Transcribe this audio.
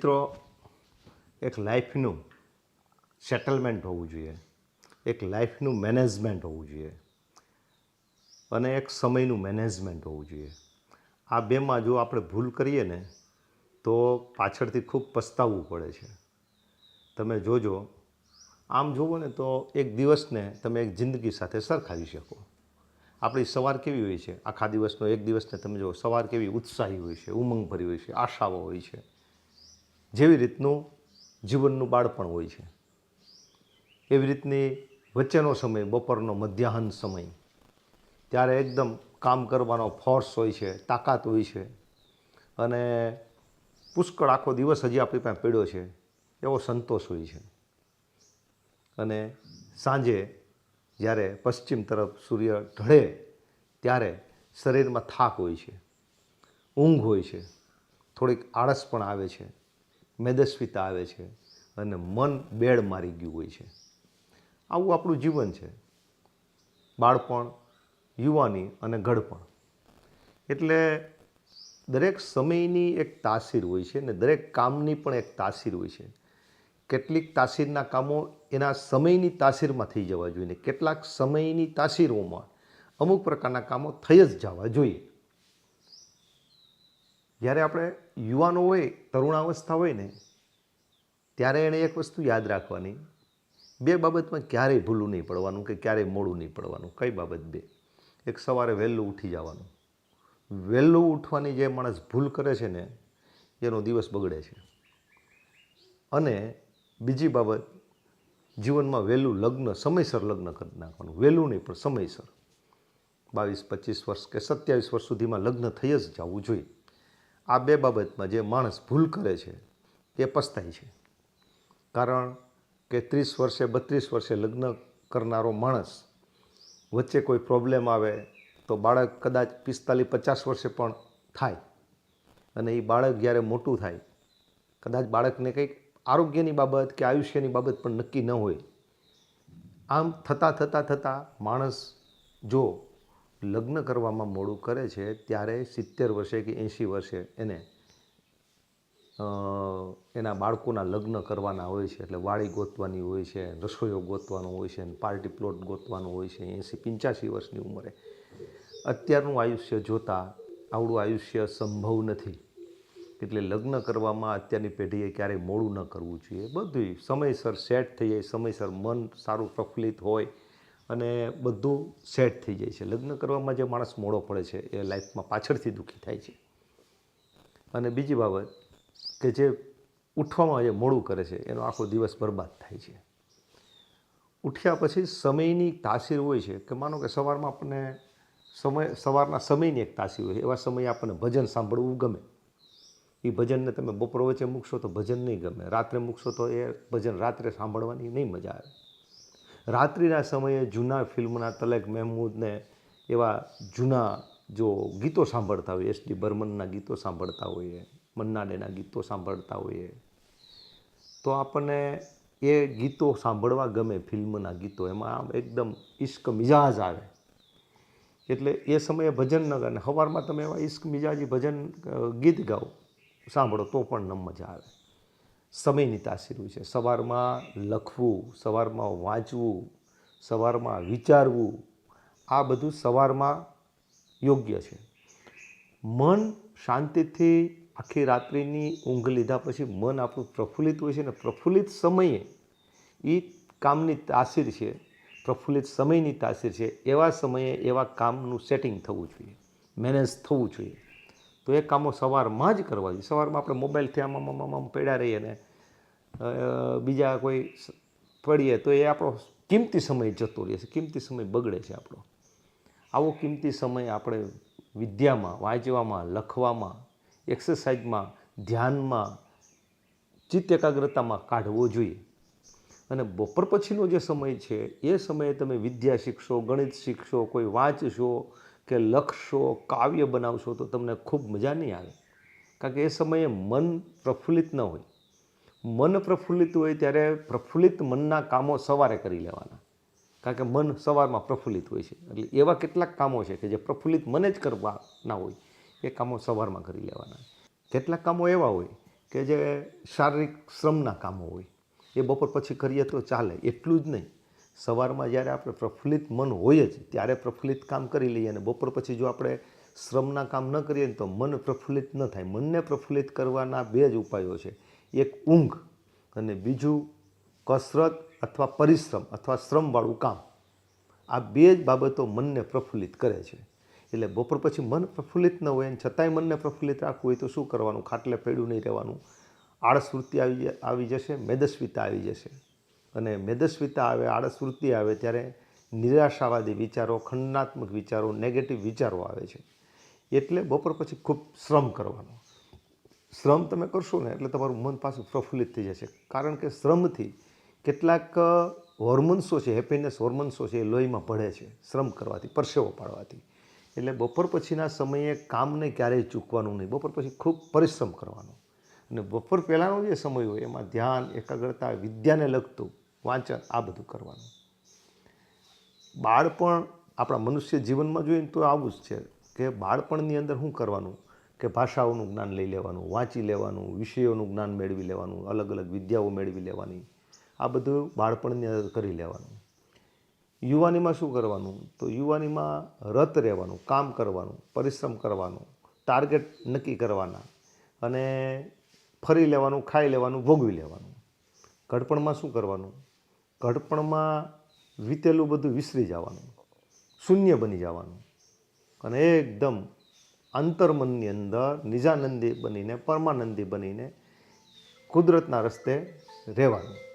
મિત્રો, એક લાઈફનું સેટલમેન્ટ હોવું જોઈએ. એક લાઈફનું મેનેજમેન્ટ હોવું જોઈએ. અને એક સમયનું મેનેજમેન્ટ હોવું જોઈએ. આ બેમાં જો આપણે ભૂલ કરીએ ને, તો પાછળથી ખૂબ પસ્તાવવું પડે છે. તમે જોજો. આમ જુઓ ને તો એક દિવસને તમે એક જિંદગી સાથે સરખાવી શકો. આપણી સવાર કેવી હોય છે? આખા દિવસનો એક દિવસને તમે જો, સવાર કેવી ઉત્સાહી હોય છે, ઉમંગભરી હોય છે, આશાઓ હોય છે. જેવી રીતનું જીવનનું બાળપણ હોય છે. એવી રીતની વચ્ચેનો સમય, બપોરનો મધ્યાહન સમય, ત્યારે એકદમ કામ કરવાનો ફોર્સ હોય છે, તાકાત હોય છે અને પુષ્કળ આખો દિવસ હજી આપણી પાસે પીડ્યો છે, એવો સંતોષ હોય છે. અને સાંજે જ્યારે પશ્ચિમ તરફ સૂર્ય ઢળે, ત્યારે શરીરમાં થાક હોય છે, ઊંઘ હોય છે, થોડીક આળસ પણ આવે છે. મેદસ્વીતા આવે છે અને મન બેડ મારી ગયું હોય છે. આવું આપણું જીવન છે. બાળપણ, યુવાની અને ઘડપણ. એટલે દરેક સમયની એક તાસીર હોય છે અને દરેક કામની પણ એક તાસીર હોય છે. કેટલીક તાસીરના કામો એના સમયની તાસીરમાં થઈ જવા જોઈએ ને કેટલાક સમયની તાસીરોમાં અમુક પ્રકારના કામો થઈ જ જવા જોઈએ. જ્યારે આપણે યુવાનો હોય, તરુણાવસ્થા હોય ને, ત્યારે એણે એક વસ્તુ યાદ રાખવાની. બે બાબતમાં ક્યારેય ભૂલું નહીં પડવાનું કે ક્યારેય મોડું નહીં પડવાનું. કઈ બાબત બે? એક સવારે વહેલું ઉઠી જવાનું. વહેલું ઉઠવાની જે માણસ ભૂલ કરે છે ને, એનો દિવસ બગડે છે. અને બીજી બાબત, જીવનમાં વહેલું લગ્ન, સમયસર લગ્ન કરી નાખવાનું. વહેલું નહીં પણ સમયસર. બાવીસ, પચીસ વર્ષ કે સત્યાવીસ વર્ષ સુધીમાં લગ્ન થઈ જ જવું જોઈએ. આ બે બાબતમાં જે માણસ ભૂલ કરે છે, તે પસ્તાય છે. કારણ કે ત્રીસ વર્ષે, બત્રીસ વર્ષે લગ્ન કરનારો માણસ વચ્ચે કોઈ પ્રોબ્લેમ આવે તો બાળક કદાચ પિસ્તાલીસ, પચાસ વર્ષે પણ થાય અને એ બાળક જ્યારે મોટું થાય, કદાચ બાળકને કંઈક આરોગ્યની બાબત કે આયુષ્યની બાબત પણ નક્કી ન હોય, આમ થતાં થતાં થતાં માણસ જો લગ્ન કરવામાં મોડું કરે છે, ત્યારે સિત્તેર વર્ષે કે એંશી વર્ષે એને એના બાળકોના લગ્ન કરવાના હોય છે. એટલે વાડી ગોતવાની હોય છે રસોઈયો ગોતવાનો હોય છે, પાર્ટી પ્લોટ ગોતવાનો હોય છે એંસી પંચ્યાસી વર્ષની ઉંમરે. અત્યારનું આયુષ્ય જોતાં આવડું આયુષ્ય સંભવ નથી. એટલે લગ્ન કરવામાં અત્યારની પેઢીએ ક્યારેય મોડું ન કરવું જોઈએ. બધું સમયસર સેટ થઈ જાય, સમયસર મન સારું પ્રફુલ્લિત હોય અને બધું સેટ થઈ જાય છે. લગ્ન કરવામાં જે માણસ મોડો પડે છે, એ લાઈફમાં પાછળથી દુઃખી થાય છે. અને બીજી બાબત કે જે ઉઠવામાં જે મોડું કરે છે, એનો આખો દિવસ બરબાદ થાય છે. ઉઠ્યા પછી સમયની તાસીર હોય છે કે માનો કે સવારમાં આપણને સમય, સવારના સમયની એક તાસીર હોય એવા સમયે આપણને ભજન સાંભળવું ગમે. એ ભજનને તમે બપોર વચ્ચે મૂકશો તો ભજન નહીં ગમે. રાત્રે મૂકશો તો એ ભજન રાત્રે સાંભળવાની નહીં મજા આવે. રાત્રિના સમયે જૂના ફિલ્મના તલેક મહેમૂદને એવા જૂના જો ગીતો સાંભળતા હોઈએ, એસ ડી બર્મનના ગીતો સાંભળતા હોઈએ મન્નાડેના ગીતો સાંભળતા હોઈએ, તો આપણને એ ગીતો સાંભળવા ગમે ફિલ્મના ગીતો, એમાં એકદમ ઇશ્ક મિજાજ આવે. એટલે એ સમયે ભજન ન ગાને સવારમાં તમે એવા ઇશ્ક મિજાજી ભજન ગીત ગાઓ, સાંભળો તો પણ ન મજા આવે. સમયની તાસીર છે. સવારમાં લખવું, સવારમાં વાંચવું, સવારમાં વિચારવું, આ બધું સવારમાં યોગ્ય છે. મન શાંતિથી આખી રાત્રિની ઊંઘ લીધા પછી મન આપણું પ્રફુલ્લિત હોય છે ને પ્રફુલ્લિત સમયે એ કામની તાસીર છે, પ્રફુલ્લિત સમયની તાસીર છે. એવા સમયે એવા કામનું સેટિંગ થવું જોઈએ. મેનેજ થવું જોઈએ. તો એ કામો સવારમાં જ કરવા જોઈએ. સવારમાં આપણે મોબાઈલથી આમ આમ આમ પડ્યા રહીએ ને બીજા કોઈ પડીએ તો એ આપણો કિંમતી સમય જતો રહે છે. કિંમતી સમય બગડે છે આપણો. આવો કિંમતી સમય આપણે વિદ્યામાં, વાંચવામાં, લખવામાં એક્સરસાઇઝમાં ધ્યાનમાં, ચિત્ત એકાગ્રતામાં કાઢવો જોઈએ. અને બપોર પછીનો જે સમય છે, એ સમયે તમે વિદ્યા શીખશો, ગણિત શીખશો, કોઈ વાંચશો કે લખશો કાવ્ય બનાવશો તો તમને ખૂબ મજા નહીં આવે. કારણ કે એ સમયે મન પ્રફુલ્લિત ન હોય. મન પ્રફુલ્લિત હોય ત્યારે પ્રફુલ્લિત મનના કામો સવારે કરી લેવાના. કારણ કે મન સવારમાં પ્રફુલ્લિત હોય છે. એટલે એવા કેટલાક કામો છે કે જે પ્રફુલ્લિત મને જ કરવાના હોય, એ કામો સવારમાં કરી લેવાના. કેટલાક કામો એવા હોય કે જે શારીરિક શ્રમના કામો હોય. એ બપોર પછી કરીએ તો ચાલે, એટલું જ નહીં. સવારમાં જ્યારે આપણે પ્રફુલ્લિત મન હોય જ, ત્યારે પ્રફુલ્લિત કામ કરી લઈએ અને બપોર પછી જો આપણે શ્રમના કામ ન કરીએ ને તો મન પ્રફુલ્લિત ન થાય. મનને પ્રફુલ્લિત કરવાના બે જ ઉપાયો છે. એક, ઊંઘ અને બીજું, કસરત અથવા પરિશ્રમ અથવા શ્રમવાળું કામ. આ બે જ બાબતો મનને પ્રફુલ્લિત કરે છે. એટલે બપોર પછી મન પ્રફુલ્લિત ન હોય અને છતાંય મનને પ્રફુલ્લિત રાખવું હોય તો શું કરવાનું? ખાટલે પેડું નહીં રહેવાનું. આળસ વૃત્તિ આવી આવી જશે, મેદસ્વીતા આવી જશે. અને મેદસ્વીતા આવે, આળસ વૃત્તિ આવે, ત્યારે નિરાશાવાદી વિચારો, ખંડનાત્મક વિચારો નેગેટિવ વિચારો આવે છે. એટલે બપોર પછી ખૂબ શ્રમ કરવાનો. શ્રમ તમે કરશો ને, એટલે તમારું મન પાછું પ્રફુલ્લિત થઈ જશે. કારણ કે શ્રમથી કેટલાક હોર્મોન્સો છે હેપીનેસ હોર્મોન્સો છે એ લોહીમાં ભળે છે, શ્રમ કરવાથી, પરસેવો પાડવાથી. એટલે બપોર પછીના સમયે કામને ક્યારેય ચૂકવાનું નહીં. બપોર પછી ખૂબ પરિશ્રમ કરવાનો. અને બપોર પહેલાંનો જે સમય હોય, એમાં ધ્યાન, એકાગ્રતા, વિદ્યાને લગતું વાંચન, આ બધું કરવાનું. બાળપણ આપણા મનુષ્ય જીવનમાં જોઈએ તો આવું જ છે કે બાળપણની અંદર શું કરવાનું? કે ભાષાઓનું જ્ઞાન લઈ લેવાનું, વાંચી લેવાનું, વિષયોનું જ્ઞાન મેળવી લેવાનું, અલગ અલગ વિદ્યાઓ મેળવી લેવાની. આ બધું બાળપણની અંદર કરી લેવાનું. યુવાનીમાં શું કરવાનું? તો યુવાનીમાં રત રહેવાનું, કામ કરવાનું, પરિશ્રમ કરવાનું, ટાર્ગેટ નક્કી કરવાના અને ફરી લેવાનું, ખાઈ લેવાનું, ભોગવી લેવાનું. ઘડપણમાં શું કરવાનું? ઘડપણમાં વીતેલું બધું વિસરી જવાનું, શૂન્ય બની જવાનું અને એકદમ અંતર્મનની અંદર નિજાનંદી બનીને, પરમાનંદી બનીને કુદરતના રસ્તે રહેવાનું.